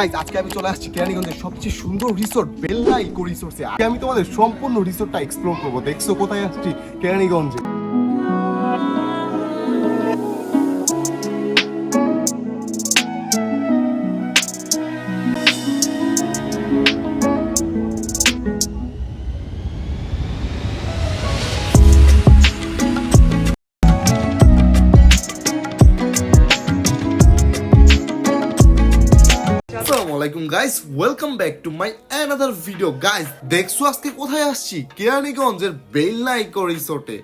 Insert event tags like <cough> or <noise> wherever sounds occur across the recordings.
Guys আজকে আমি চলে আসছি কেরানীগঞ্জের সবচেয়ে সুন্দর রিসোর্ট বেল্লা ইকো রিসোর্টে আমি তোমাদের সম্পূর্ণ রিসোর্টটা এক্সপ্লোর করব। দেখছ, কোথায় আসছি? কেরানীগঞ্জে। আসসালামু আলাইকুম guys welcome back to my another video guys দেখছ আজকে কোথায় আসছি? কেরানীগঞ্জের বেলনা ইকো রিসোর্টে।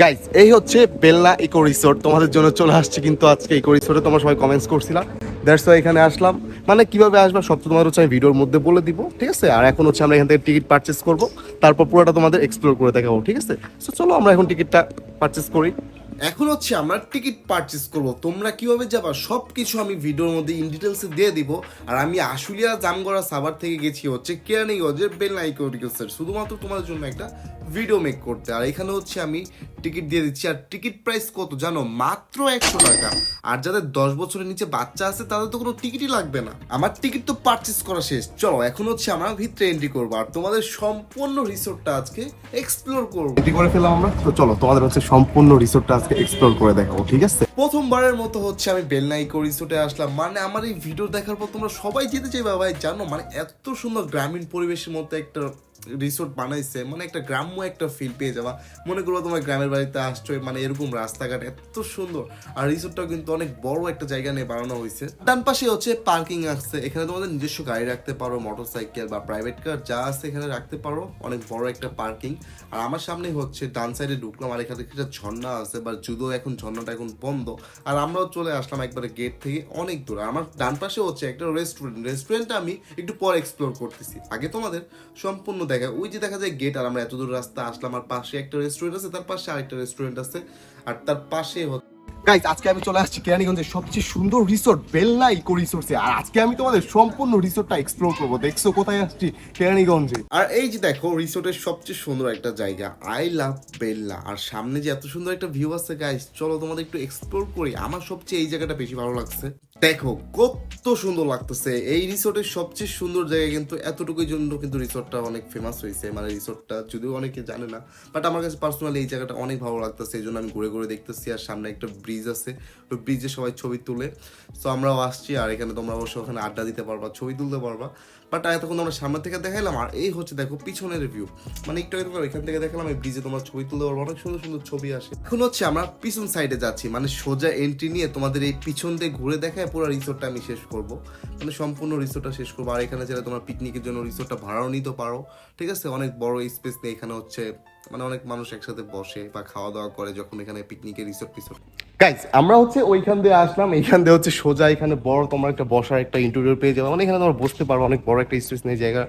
গাইস এই হচ্ছে বেলনা ইকো রিসোর্ট। তোমাদের জন্য চলে আসছে কিন্তু আজকে ইকো রিসোর্টে। তোমরা সবাই কমেন্টস করছিলাম দ্যাটস ওয়াই এখানে আসলাম। মানে কীভাবে আসবা সব তো তোমাদের হচ্ছে আমি ভিডিওর মধ্যে বলে দিব, ঠিক আছে? আর এখন হচ্ছে আমরা এখান থেকে টিকিট পারচেস করব। তারপর পুরোটা তোমাদের এক্সপ্লোর করে দেখাবো, ঠিক আছে? সো চলো আমরা এখন টিকিটটা পারচেস করি। এখন হচ্ছে আমরা টিকিট পারচেস করব। তোমরা কীভাবে যাবা? সব কিছু আমি ভিডিওর মধ্যে ইন ডিটেলসে দিয়ে দিব। আর আমি আশুলিয়া, জামগড়া, সাভার থেকে গেছি হচ্ছে কেরানীগঞ্জের বেলনাইকোটিকসের শুধুমাত্র তোমাদের জন্য একটা ভিডিও মেক করতে। আর এখানে হচ্ছে আমি টিকিট দিয়ে দিচ্ছি। আর টিকিট প্রাইস কত জানো? মাত্র একশো টাকা। আর যাদের দশ বছরের নিচে বাচ্চা আছে তাদের তো কোনো টিকিটই লাগবে না। আমার টিকিট তো পারচেস করা শেষ। চলো এখন হচ্ছে আমরা ভিতরে এন্ট্রি করব। আর তোমাদের সম্পূর্ণ রিসোর্টটা আজকে এক্সপ্লোর করব। এন্ট্রি করে ফেলাম আমরা? তো চলো তোমাদের হচ্ছে সম্পূর্ণ রিসোর্টটা আজকে এক্সপ্লোর করে দেখাবো ঠিক আছে? প্রথমবারের মতো হচ্ছে আমি বেলনা ইকো রিসোর্টে আসলাম। মানে আমার এই ভিডিও দেখার পর তোমরা সবাই যেতে চাইবে ভাই। জানো মানে এত সুন্দর গ্রামীণ পরিবেশের মধ্যে একটা রিসোর্ট বানাইছে মানে একটা গ্রাম্য একটা ফিল পেয়ে যাওয়া মনে করো তোমার গ্রামের বাড়িতে আসছো মানে এরকম রাস্তাঘাট, এত সুন্দর। আর রিসোর্টটাও কিন্তু অনেক বড় একটা জায়গা নিয়ে বানানো হয়েছে ডান পাশে হচ্ছে পার্কিং আছে, এখানে তোমাদের নিজস্ব গাড়ি রাখতে পারো মোটর সাইকেল বা প্রাইভেট কার যা আছে এখানে রাখতে পারো, অনেক বড় একটা পার্কিং আর আমার সামনে হচ্ছে ডান সাইডে ঢুকলাম, আর এখানে একটা ঝর্ণা আছে বা যদিও এখন ঝর্ণাটা এখন বন্ধ। আর আমরাও চলে আসলাম একবারে গেট থেকে, অনেক দূর। আর আমার ডান পাশে হচ্ছে একটা রেস্টুরেন্ট রেস্টুরেন্টটা আমি একটু পরে এক্সপ্লোর করতেছি। আগে তোমাদের সম্পূর্ণ দেখা ওই যে দেখা যায় গেট আর আমরা এত দূর রাস্তা আসলাম আর পাশে একটা রেস্টুরেন্ট আছে তার পাশে আরেকটা রেস্টুরেন্ট আছে আর তার পাশে গাইজ আজকে আমি চলে আসছি কেরানীগঞ্জের সবচেয়ে সুন্দর রিসোর্ট বেল্লা ইকো রিসোর্টে আর আজকে আমি তোমাদের সম্পূর্ণ রিসোর্টটা এক্সপ্লোর করব। দেখছ কোথায় আসছি? কেরানীগঞ্জে। আর এই যে দেখো রিসোর্টের সবচেয়ে সুন্দর একটা জায়গা আই লাভ বেল্লা আর সামনে যে এত সুন্দর একটা ভিউ আছে গাইজ চলো তোমাদের একটু এক্সপ্লোর করি। আমার সবচেয়ে এই জায়গাটা বেশি ভালো লাগছে। দেখো, কত সুন্দর লাগতেছে। এই রিসোর্টের সবচেয়ে সুন্দর জায়গা কিন্তু এতটুকুর জন্য কিন্তু রিসোর্টটা অনেক ফেমাস হয়েছে। মানে রিসোর্টটা যদিও অনেকে জানে না বাট আমার কাছে পার্সোনালি এই জায়গাটা অনেক ভালো লাগতেছে। এই জন্য আমি ঘুরে ঘুরে দেখতেছি, আর সামনে একটা ব্রিজ আছে। ওই ব্রিজে সবাই ছবি তুলে। সো আমরাও আসছি, আর এখানে তোমরা অবশ্য ওখানে আড্ডা দিতে পারবা, ছবি তুলতে পারবা। বাট এতক্ষণ আমরা সামনে থেকে দেখাইলাম, আর এই হচ্ছে দেখো পিছনের ভিউ মানে একটু একটু এখান থেকে দেখালাম, এই ব্রিজে তোমার ছবি তুলতে পারব, অনেক সুন্দর সুন্দর ছবি আসে। এখন হচ্ছে আমরা পিছন সাইডে যাচ্ছি মানে সোজা এন্ট্রি নিয়ে তোমাদের এই পিছন দিয়ে ঘুরে দেখায় পুরো রিসোর্টটা আমি শেষ করব। মানে সম্পূর্ণ রিসোর্টটা শেষ করব, আর এখানে যারা তোমার পিকনিকের জন্য রিসোর্টটা ভাড়াও নিতে পারো ঠিক আছে, অনেক বড় স্পেস নেই, এখানে হচ্ছে মানে অনেক মানুষ একসাথে বসে বা খাওয়া দাওয়া করে যখন এখানে পিকনিকের রিসোর্ট রিসোর্ট গাইজ আমরা হচ্ছে ওইখান দিয়ে আসলাম, এইখান দিয়ে হচ্ছে সোজা, এখানে বড় তোমার একটা বসার একটা ইন্টেরিয়র পেয়ে যাবে। মানে এখানে তোমরা বসতে পারো অনেক বড় একটা স্পেস নিয়ে জায়গা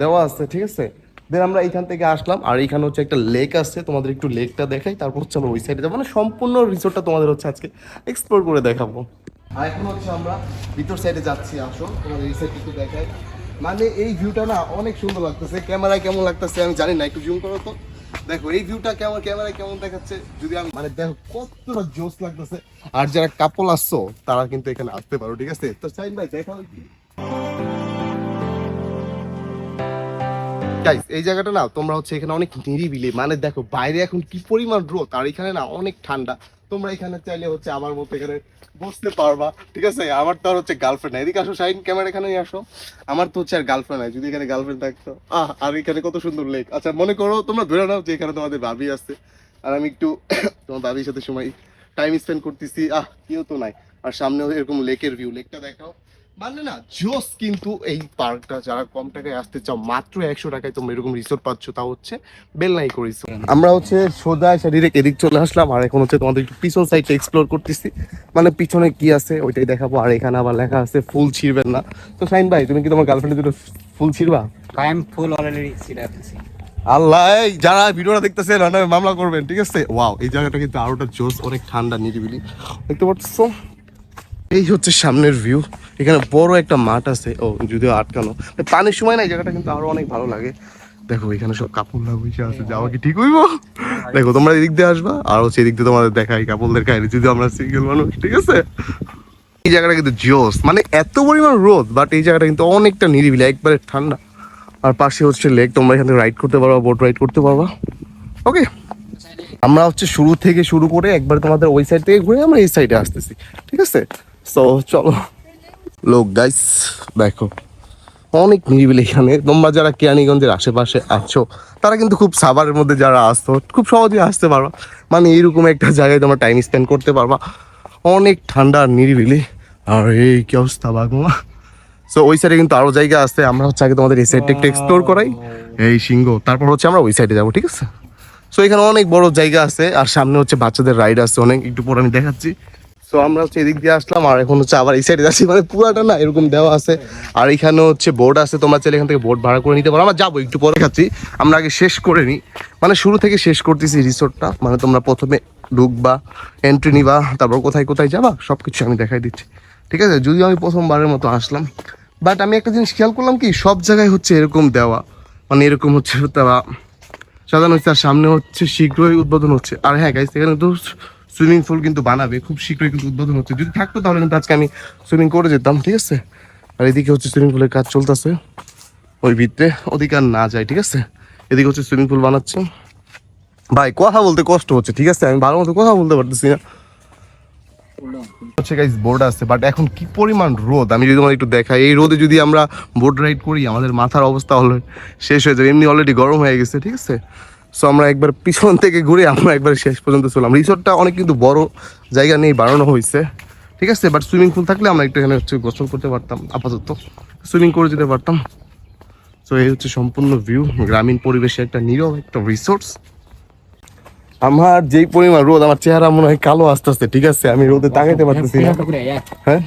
দেওয়া আছে, ঠিক আছে? দেন আমরা এইখান থেকে আসলাম, আর এইখানে হচ্ছে একটা লেক আছে, তোমাদের একটু লেকটা দেখাই, তারপর হচ্ছে আমরা ওই সাইডে যাব। মানে সম্পূর্ণ রিসোর্টটা তোমাদের হচ্ছে আজকে এক্সপ্লোর করে দেখাবো। আর এখন হচ্ছে আমরা ভিতর সাইডে যাচ্ছি, আসো, তোমাদের এই সাইড একটু দেখাই। মানে এই ভিউটা না অনেক সুন্দর লাগতেছে। ক্যামেরায় কেমন লাগতেছে আমি জানি না, একটু জুম করো তো। দেখো, এই ভিউটা কেমন, ক্যামেরায় কেমন দেখাচ্ছে যদি আমি মানে দেখো, কতটা জোস লাগতেছে। আর যারা কাপল আসছো, তারা কিন্তু এখানে আসতে পারো, ঠিক আছে? তো সাইন ভাই, দেখো এই জায়গাটা না, তোমরা হচ্ছে এখানে অনেক নিরিবিলি। মানে দেখো, বাইরে এখন কি পরিমাণ রোদ, আর এখানে না অনেক ঠান্ডা। তোমরা এখানে চাইলে হচ্ছে আমার মতো এখানে বসতে পারবা, ঠিক আছে? আমার তো আর হচ্ছে গার্লফ্রেন্ড নাই। এদিকে আসো শাইন ক্যামেরা এখানে আসো। আমার তো হচ্ছে আর গার্লফ্রেন্ড নাই, যদি এখানে গার্লফ্রেন্ড থাকতো। আহ, আর এখানে কত সুন্দর লেক আচ্ছা মনে করো, তোমরা ধরে নাও যে এখানে তোমাদের ভাবি আছে। আর আমি একটু <coughs> তোমার ভাবির সাথে সময় টাইম স্পেন্ড করতেছি। আহ, কেউ তো নাই। আর সামনে এরকম লেকের ভিউ লেকটা দেখাও। মানে না জোস কিন্তু এই পার্কটা যারা কম টাকায় আসতে চাও মাত্র একশো টাকায় তোমরা এরকম রিসোর্ট পাচ্ছ তা হচ্ছে বেলনাই করিস আমরা হচ্ছে সোজা এসে ডিরেক্ট এদিক চলে আসলাম আর এখন হচ্ছে তোমাদের একটু পিছন সাইডটা এক্সপ্লোর করতেছি। মানে পিছনে কি আছে ওইটাই দেখাবো আর এখানে আবার লেখা আছে ফুল ছিঁড়বেন না। তো সাইন ভাই তুমি কি তোমার গার্লফ্রেন্ডের দুটো ফুল ছিড়বা? Already serious. আল্লাহ এই যারা ভিডিওটা দেখতেছে না মামলা করবেন ঠিক আছে? ওয়াও এই জায়গাটা কিন্তু আরোটা জোস অনেক ঠান্ডা নিরিবিলি। দেখতে পাচ্ছ? এই হচ্ছে সামনের ভিউ এখানে বড় একটা মাঠ আছে। ও, যদিও আটকানো। পানির সময় না, এই জায়গাটা কিন্তু আরও অনেক ভালো লাগে। দেখো, এখানে সব কাপড় বসে আছে। যাওয়া কি ঠিক হইব? দেখো, তোমরা এদিক দিয়ে আসবা, আর হচ্ছে এদিক দিয়ে তোমাদের দেখাই কাপড়দের কাহিনী, যদি আমরা সিঙ্গেল মানুষ, ঠিক আছে? এই জায়গাটা কিন্তু জোস। মানে এত পরিমাণ রোদ বাট এই জায়গাটা কিন্তু অনেকটা নিরিবিলি, একবারে ঠান্ডা। আর পাশে হচ্ছে লেক তোমরা এখানে রাইড করতে পারবা বোট রাইড করতে পারবা। ওকে আমরা হচ্ছে শুরু থেকে শুরু করে একবার তোমাদের ওই সাইড থেকে ঘুরে আমরা এই সাইডে আসতেছি, ঠিক আছে? সো চলো। লোক গাইস দেখো। অনেক নিরিবিলি এখানে। তোমরা যারা কেরানীগঞ্জের আশেপাশে আছো, তারা কিন্তু খুব সাভারের মধ্যে যারা আসতো, খুব সহজেই আসতে পারবা। মানে এইরকম একটা জায়গায় তোমরা টাইম স্পেন্ড করতে পারবা। অনেক ঠান্ডা আর নিরিবিলি। আর এই কি অবস্থা বাগুমা সো ওই সাইডে কিন্তু আরও জায়গা আছে। আমরা হচ্ছে আগে তোমাদের এই সাইডটা একটু এক্সপ্লোর করাই। এই সিংহ। তারপর হচ্ছে আমরা ওই সাইডে যাব, ঠিক আছে? সো এখানে অনেক বড় জায়গা আছে। আর সামনে হচ্ছে বাচ্চাদের রাইড আছে। অনেক একটু পরে আমি দেখাচ্ছি। সো আমরা হচ্ছে এদিক দিয়ে আসলাম, আর এখন হচ্ছে আবার এই সাইডে যাচ্ছি। মানে পুরাটা না এরকম দেওয়া আছে। আর এখানে হচ্ছে বোর্ড আছে, তোমরা চাইলে এখান থেকে বোর্ড ভাড়া করে নিতে পারো। আমরা যাব একটু পরে খাচ্ছি আমরা আগে শেষ করে নিই। মানে শুরু থেকে শেষ করতেছি রিসোর্টটা মানে তোমরা প্রথমে ঢুকবা এন্ট্রি নিবা, তারপর কোথায় কোথায় যাবা সব কিছু আমি দেখাই দিচ্ছি। ঠিক আছে? যদিও আমি প্রথমবারের মতো আসলাম। বাট আমি একটা জিনিস খেয়াল করলাম কি, সব জায়গায় হচ্ছে এরকম দেওয়া। মানে এরকম হচ্ছে তারা হচ্ছে, আর সামনে হচ্ছে শীঘ্রই উদ্বোধন হচ্ছে। আর হ্যাঁ গাইস এখানে তো সুইমিং পুল কিন্তু বানাবে, খুব শীঘ্রই কিন্তু উদ্বোধন হচ্ছে। যদি থাকতো তাহলে কিন্তু আজকে আমি সুইমিং করে যেতাম, ঠিক আছে? আর এদিকে হচ্ছে সুইমিং পুলের কাজ চলতেছে, ওই ভিতরে ওদিকে আর না যায়, ঠিক আছে? এদিকে হচ্ছে সুইমিং পুল বানাচ্ছে। ভাই, কথা বলতে কষ্ট হচ্ছে, ঠিক আছে? আমি ভালো মতো কথা বলতে পারতেছি না। হচ্ছে গাইস বোর্ড আছে বাট এখন কি পরিমাণ রোদ? আমি যদি তোমার একটু দেখাই, এই রোদে যদি আমরা বোট রাইড করি, আমাদের মাথার অবস্থা হলো শেষ হয়ে যাবে। এমনি অলরেডি গরম হয়ে গেছে, ঠিক আছে? সো আমরা একবার পিছন থেকে ঘুরে আমরা একবার শেষ পর্যন্ত চললাম রিসোর্টটা অনেক কিন্তু বড় জায়গা নেই বাড়ানো হয়েছে। ঠিক আছে? বাট সুইমিং পুল থাকলে আমরা একটু এখানে হচ্ছে গোসল করতে পারতাম আপাতত। সুইমিং করে যেতে পারতাম। তো এই হচ্ছে সম্পূর্ণ ভিউ গ্রামীণ পরিবেশে একটা নীরব একটা রিসোর্টস আমার যেই পরিমাণ রোদ আমার চেহারা মনে হয় কালো আস্তে আস্তে ঠিক আছে? আমি রোদে তাকাইতে পারতেছি হ্যাঁ?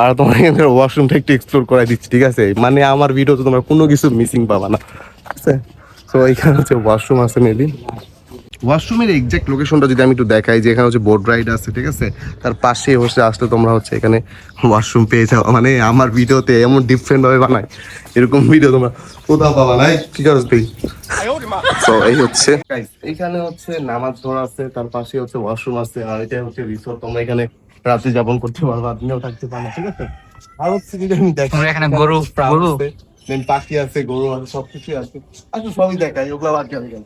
আর তোমার এখানে ওয়াশরুমটা একটু এক্সপ্লোর করাই দিচ্ছি ঠিক আছে? মানে আমার ভিডিওতে তোমরা কোনো কিছু মিসিং পাবা না ঠিক আছে? তো এখানে হচ্ছে ওয়াশরুম আছে মেবি ওয়াশরুমের এক্সাক্ট লোকেশনটা যদি আমি একটু দেখাই যে এখানে হচ্ছে বোট রাইড আছে ঠিক আছে? তার পাশে হচ্ছে আসলে তোমরা হচ্ছে এখানে ওয়াশরুম পেয়ে যাও। মানে আমার ভিডিওতে এমন ডিফারেন্ট ভাবে বানায়। এরকম ভিডিও তোমরা কোথাও পাবা না এই, কি করছ তুই তো এই হচ্ছে। এখানে হচ্ছে নামাজ ধরা আছে তার পাশে হচ্ছে ওয়াশরুম আছে আর এটা হচ্ছে রিসোর্ট তোমরা এখানে রাত্রি যাপন করতে পারবা আপনিও থাকতে পারেন ঠিক আছে? আর হচ্ছে যদি আমি আমরা এখানে গরু গরু। দেন পাখি আছে গরু আছে সবকিছু আছে। আচ্ছা সবই দেখাই, ওগুলো বাদ যাবে কেন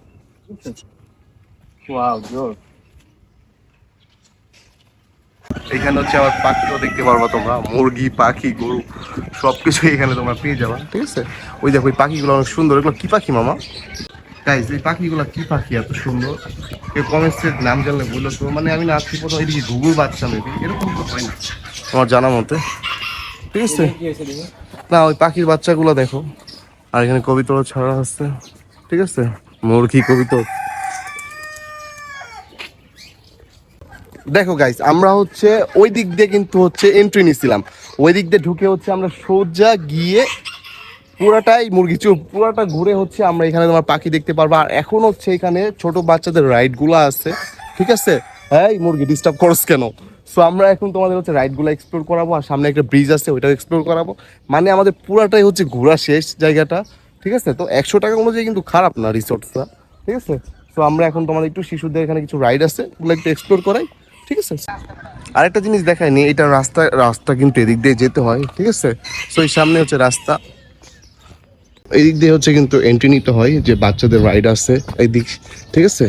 ওয়াও গুড এখানে হচ্ছে আবার পাখিও দেখতে পারবা তোমরা, মুরগি, পাখি, গরু সবকিছু এখানে তোমরা পেয়ে যাবা। ঠিক আছে? ওই দেখো, ওই পাখিগুলো অনেক সুন্দর। এগুলো কি পাখি, মামা? গাইজ এই পাখিগুলো কি পাখি এত সুন্দর? কেউ কমেন্টসের নাম জানলে বলল তো। মানে আমি না আজকে প্রথম এদিকে গুগল বাচ্চা মেবি এরকম তো হয় না। আমার জানা মতে। ঠিক আছে? না, ওই পাখির বাচ্চাগুলো দেখো। আর এখানে কবিতর ছড়া আছে। ঠিক আছে? মুরগি, কবিতর। দেখো গাইস আমরা হচ্ছে ওই দিক দিয়ে কিন্তু হচ্ছে এন্ট্রি নিছিলাম। ওই দিক দিয়ে ঢুকে হচ্ছে আমরা সোজা গিয়ে পুরাটাই মুরগি চুপ, পুরাটা ঘুরে হচ্ছে আমরা এখানে তোমার পাখি দেখতে পারব। আর এখন হচ্ছে এখানে ছোট বাচ্চাদের রাইডগুলো আছে। ঠিক আছে? হ্যাঁ মুরগি ডিস্টার্ব করস কেন? সো আমরা এখন তোমাদের হচ্ছে রাইডগুলো এক্সপ্লোর করাবো আর সামনে একটা ব্রিজ আছে, ওইটাও এক্সপ্লোর করাবো। মানে আমাদের পুরাটাই হচ্ছে ঘোরা শেষ জায়গাটা, ঠিক আছে? তো একশো টাকা অনুযায়ী কিন্তু খারাপ না রিসোর্টটা ঠিক আছে? তো আমরা এখন তোমাদের একটু শিশুদের এখানে কিছু রাইড আছে, ওগুলো একটু এক্সপ্লোর করাই, ঠিক আছে? আরেকটা জিনিস দেখায়নি, এটা রাস্তা রাস্তা কিন্তু এদিক দিয়ে যেতে হয়, ঠিক আছে? তো এই সামনে হচ্ছে রাস্তা। এই দিক দিয়ে হচ্ছে কিন্তু এন্ট্রি নিতে হয়, যে বাচ্চাদের রাইড আছে এই দিক ঠিক আছে?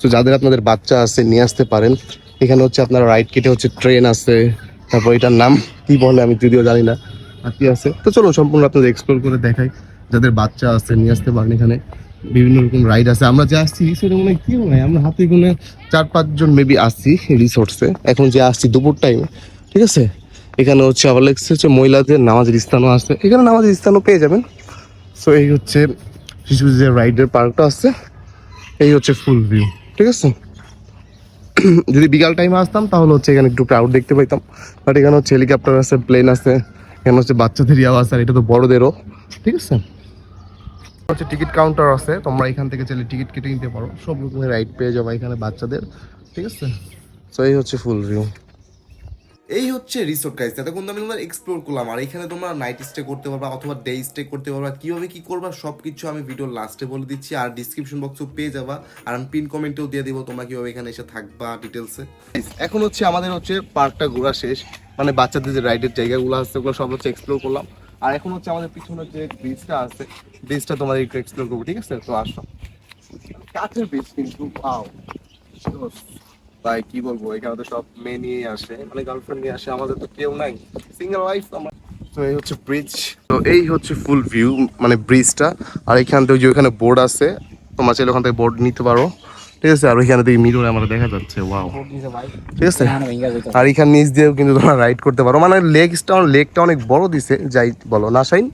তো যাদের আপনাদের বাচ্চা আছে, নিয়ে আসতে পারেন। এখানে হচ্ছে আপনার রাইড কেটে হচ্ছে ট্রেন আছে। তারপর এটার নাম কি বলে আমি যদিও জানি না, আর কি আছে। তো চলো সম্পূর্ণ আপনাদের এক্সপ্লোর করে দেখাই, যাদের বাচ্চা আছে নিয়ে আসতে পারেন এখানে। বিভিন্ন রকম রাইড আছে। আমরা যে আসছি রিসোর্টে মনে হয় কি হয় আমরা হাতে গুনে চার পাঁচজন মেবি আসছি রিসোর্টসে এখন যে আসছি দুপুর টাইমে ঠিক আছে? এখানে হচ্ছে আবার লেগছে হচ্ছে মহিলাদের নামাজের স্থানও আছে। এখানে নামাজের স্থানও পেয়ে যাবেন। সো এই হচ্ছে শিশু যে রাইডের পার্কটা আছে, এই হচ্ছে ফুল ভিউ ঠিক আছে? <clears throat> যদি বিকাল টাইমে আসতাম, তাহলে হচ্ছে এখানে একটু ক্রাউড দেখতে পাইতাম। বাট এখানে হচ্ছে হেলিকপ্টার আছে প্লেন আছে, এখানে হচ্ছে বাচ্চাদের ইয়াও আছে আর এটা তো বড়দেরও। ঠিক আছে? হচ্ছে টিকিট কাউন্টার আছে, তোমরা এখান থেকে চাইলে টিকিট কেটে নিতে পারো। সব রকমের রাইড পেয়ে যাব এখানে বাচ্চাদের। ঠিক আছে? সো এই হচ্ছে ফুল ভিউ এই হচ্ছে রিসোর্ট গাইস এতক্ষণ আমি তোমার এক্সপ্লোর করলাম। আর এখানে তোমরা নাইট স্টে করতে পারবা অথবা ডে স্টে করতে পারবা। কীভাবে কি করবা, সবকিছু আমি ভিডিওর লাস্টে বলে দিচ্ছি। আর ডিসক্রিপশন বক্সও পেয়ে যাবা। আর আমি পিন কমেন্টেও দিয়ে দিব তোমরা কীভাবে এখানে এসে থাকবা ডিটেলসে এখন হচ্ছে আমাদের হচ্ছে পার্কটা ঘোরা শেষ। মানে বাচ্চাদের যে রাইডের জায়গাগুলো আছে, ওগুলো সব হচ্ছে এক্সপ্লোর করলাম। আর এখন হচ্ছে আমাদের পিছনে যে ব্রিজটা আছে ব্রিজটা তোমাদের একটু এক্সপ্লোর করব, ঠিক আছে? তো আসো। কাঠের ব্রিজ কিন্তু পাও তাই কি বলব এখানে তো সব মেয়ে নিয়ে আসে মানে গার্লফ্রেন্ড নিয়ে আসে আমাদের তো কেউ নাই। সিঙ্গেল ওয়াইফ আমার। তো এই হচ্ছে ব্রিজ তো এই হচ্ছে ফুল ভিউ মানে ব্রিজটা আর এখান থেকে যে ওখানে বোর্ড আছে তোমরা চাইলে ওখান থেকে বোর্ড নিতে পারো। ঠিক আছে? আর ওইখানে থেকে মিরর আমরা দেখা যাচ্ছে ওয়াও ঠিক আছে? আর এখানে নিচ দিয়েও কিন্তু তোমরা রাইড করতে পারো। মানে লেগসটা লেকটা অনেক বড় দিছে যাই বলো না শাইন?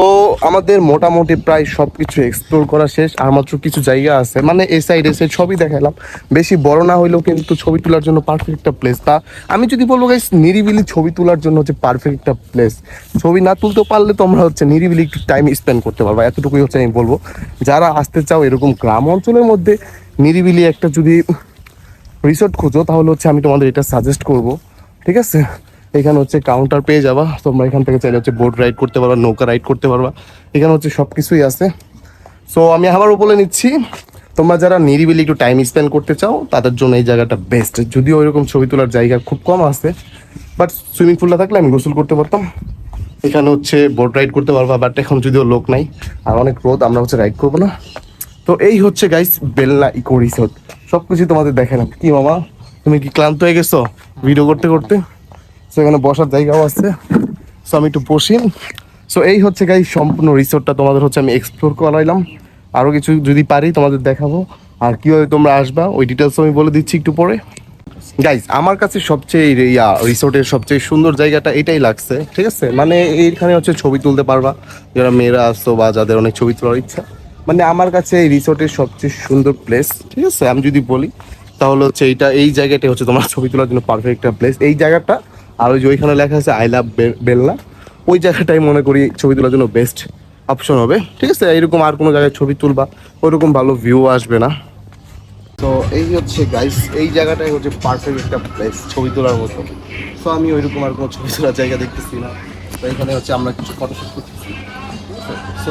তো আমাদের মোটামুটি প্রায় সব কিছু এক্সপ্লোর করা শেষ, আর মাত্র কিছু জায়গা আছে। মানে এ সাইড এ সাইড দেখালাম। বেশি বড় না হইলেও কিন্তু ছবি তোলার জন্য পারফেক্ট একটা প্লেস তা আমি যদি বলব গাইস নিরিবিলি ছবি তোলার জন্য হচ্ছে পারফেক্ট একটা প্লেস ছবি না তুলতে পারলে তোমরা হচ্ছে নিরিবিলি একটু টাইম স্পেন্ড করতে পারবা। এতটুকুই হচ্ছে আমি বলব। যারা আসতে চাও এরকম গ্রাম অঞ্চলের মধ্যে নিরিবিলি একটা যদি রিসোর্ট খোঁজো, তাহলে হচ্ছে আমি তোমাদের এটা সাজেস্ট করব। ঠিক আছে? এখানে হচ্ছে কাউন্টার পেয়ে যাবা। তোমরা এখান থেকে চাইলে হচ্ছে বোট রাইড করতে পারবা, নৌকা রাইড করতে পারবা। এখানে হচ্ছে সব কিছুই আছে। সো আমি আবারও বলে নিচ্ছি। তোমরা যারা নিরিবিলি একটু টাইম স্পেন্ড করতে চাও, তাদের জন্য এই জায়গাটা বেস্ট যদিও ওইরকম ছবি তোলার জায়গা খুব কম আছে বাট সুইমিং পুলটা থাকলে আমি গোসল করতে পারতাম। এখানে হচ্ছে বোট রাইড করতে পারবা বাট এখন যদিও লোক নাই, আর অনেক রোদ, আমরা হচ্ছে রাইড করব না। তো এই হচ্ছে গাইস বেলনা, ইকো রিসোর্ট সব কিছু তোমাদের দেখালাম। কি মামা, তুমি কি ক্লান্ত হয়ে গেছো ভিডিও করতে করতে? সো এখানে বসার জায়গাও আছে। সো আমি একটু বসি। সো এই হচ্ছে গাইস সম্পূর্ণ রিসোর্টটা তোমাদের হচ্ছে আমি এক্সপ্লোর করাইলাম। আরও কিছু যদি পারি তোমাদের দেখাবো। আর কীভাবে তোমরা আসবা, ওই ডিটেলস আমি বলে দিচ্ছি একটু পরে। গাইস আমার কাছে সবচেয়ে ইয়া রিসোর্টের সবচেয়ে সুন্দর জায়গাটা এটাই লাগছে, ঠিক আছে? মানে এইখানে হচ্ছে ছবি তুলতে পারবা। যারা মেয়েরা আসতো বা যাদের অনেক ছবি তোলার ইচ্ছা। মানে আমার কাছে এই রিসোর্টের সবচেয়ে সুন্দর প্লেস ঠিক আছে? আমি যদি বলি, তাহলে হচ্ছে এইটা, এই জায়গাটাই হচ্ছে তোমার ছবি তোলার জন্য পারফেক্ট একটা প্লেস এই জায়গাটা আর ওই যে ওইখানে লেখা আছে আই লাভ বেলনা ওই জায়গাটাই মনে করি ছবি তোলার জন্য বেস্ট অপশন হবে। ঠিক আছে এইরকম আর কোনো জায়গায় ছবি তুলবা ওইরকম ভালো ভিউ আসবে না। তো এই হচ্ছে গাইস এই জায়গাটাই হচ্ছে পারফেক্ট একটা প্লেস ছবি তোলার মতো। তো আমি ওইরকম আর কোনো ছবি তোলার জায়গা দেখতেছি না। তো এখানে হচ্ছে আমরা কিছু ফটোশুট করতেছি। সো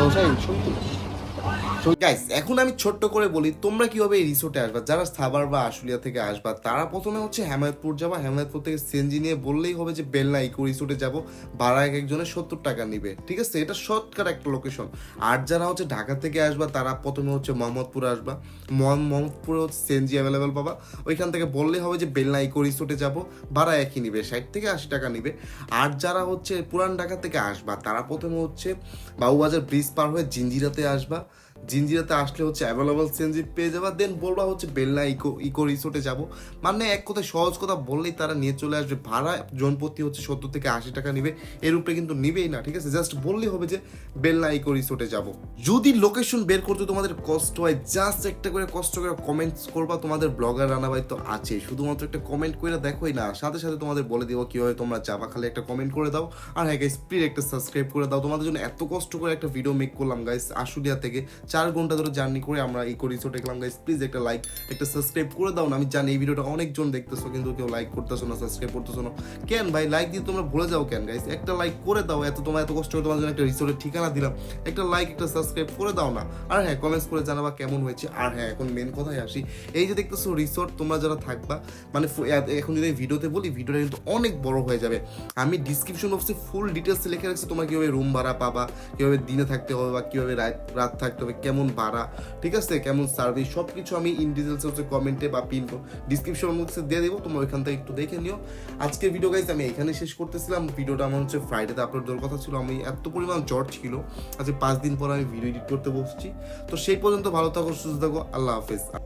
গাইস এখন আমি ছোট্ট করে বলি, তোমরা কীভাবে এই রিসোর্টে আসবা? যারা সাভার বা আশুলিয়া থেকে আসবা, তারা প্রথমে হচ্ছে হেমায়তপুর যাবা। হেমায়তপুর থেকে সেনজি নিয়ে বললেই হবে যে, বেলনা ইকো রিসোর্টে যাব। ভাড়া এক একজনের সত্তর টাকা নিবে, ঠিক আছে? এটা শর্টকাট একটা লোকেশন আর যারা হচ্ছে ঢাকা থেকে আসবা, তারা প্রথমে হচ্ছে মোহাম্মদপুর আসবা। মোহাম- মোহাম্মদপুরে হচ্ছে সেনজি অ্যাভেলেবেল পাবা। ওইখান থেকে বললেই হবে যে, বেলনা ইকো রিসোর্টে যাব। ভাড়া একই নিবে, ষাট থেকে আশি টাকা নিবে। আর যারা হচ্ছে পুরান ঢাকা থেকে আসবা, তারা প্রথমে হচ্ছে বাবুবাজার ব্রিজ পার হয়ে জিঞ্জিরাতে আসবা। জিঞ্জিরাতে আসলে হচ্ছে অ্যাভেলেবল সেনজি পেয়ে যাবা দেন বলবা হচ্ছে বেলনা ইকো ইকো রিসোর্টে যাব। মানে এক কথায় সহজ কথা বললেই তারা নিয়ে চলে আসবে। ভাড়া জনপ্রতি হচ্ছে সত্তর থেকে আশি টাকা নিবে। এর উপরে কিন্তু নিবেই না, ঠিক আছে? জাস্ট বললেই হবে যে বেলনা ইকো রিসোর্টে যাব। যদি লোকেশন বের করতে তোমাদের কষ্ট হয় জাস্ট একটা করে কষ্ট করে কমেন্টস করবা তোমাদের ব্লগার রানাবাই তো আছে। শুধুমাত্র একটা কমেন্ট করে দেখোই না, সাথে সাথে তোমাদের বলে দিব কীভাবে তোমরা যাবা। খালি একটা কমেন্ট করে দাও। আর হ্যাঁ গাইস প্লিজ একটা সাবস্ক্রাইব করে দাও। তোমাদের জন্য এত কষ্ট করে একটা ভিডিও মেক করলাম গাইস আশুলিয়া থেকে। চার ঘণ্টা ধরে জার্নি করে আমরা ইকো রিসোর্টে গেলাম গাইস প্লিজ একটা লাইক একটা সাবস্ক্রাইব করে দাও না। আমি জানি এই ভিডিওটা অনেকজন দেখতেছো, কিন্তু কেউ লাইক করতেছো না সাবস্ক্রাইব করতেছো না। কেন ভাই লাইক দিয়ে তোমরা ভুলে যাও কেন গাইস একটা লাইক করে দাও, এত তোমার এত কষ্ট করে তোমার জন্য একটা রিসোর্টের ঠিকানা দিলাম। একটা লাইক একটা সাবস্ক্রাইব করে দাও না। আর হ্যাঁ কমেন্টস করে জানাবা কেমন হয়েছে। আর হ্যাঁ এখন মেন কথায় আসি। এই যে দেখতেছো রিসোর্ট তোমরা যারা থাকবা মানে এখন যদি ভিডিওতে বলি, ভিডিওটা কিন্তু অনেক বড় হয়ে যাবে। আমি ডিসক্রিপশন বক্সে ফুল ডিটেলস লিখে রাখছি, তোমার কীভাবে রুম ভাড়া পাবা, কীভাবে দিনে থাকতে হবে বা কীভাবে রাত রাত থাকতে হবে কেমন বাড়া ঠিক আছে? কেমন সার্ভিস সব কিছু আমি ইন ডিটেলস হচ্ছে কমেন্টে বা পিন ডিসক্রিপশন বক্সে দিয়ে দেবো, তোমরা ওইখান থেকে একটু দেখে নিও। আজকের ভিডিও গাইজ আমি এখানে শেষ করতেছিলাম। ভিডিওটা আমার হচ্ছে ফ্রাইডেতে আপলোড দেওয়ার কথা ছিল। আমি এত পরিমাণ জ্বর ছিল। আজকে পাঁচ দিন পর আমি ভিডিও এডিট করতে বসছি। তো সেই পর্যন্ত ভালো থাকো, সুস্থ থাকো। আল্লাহ হাফেজ।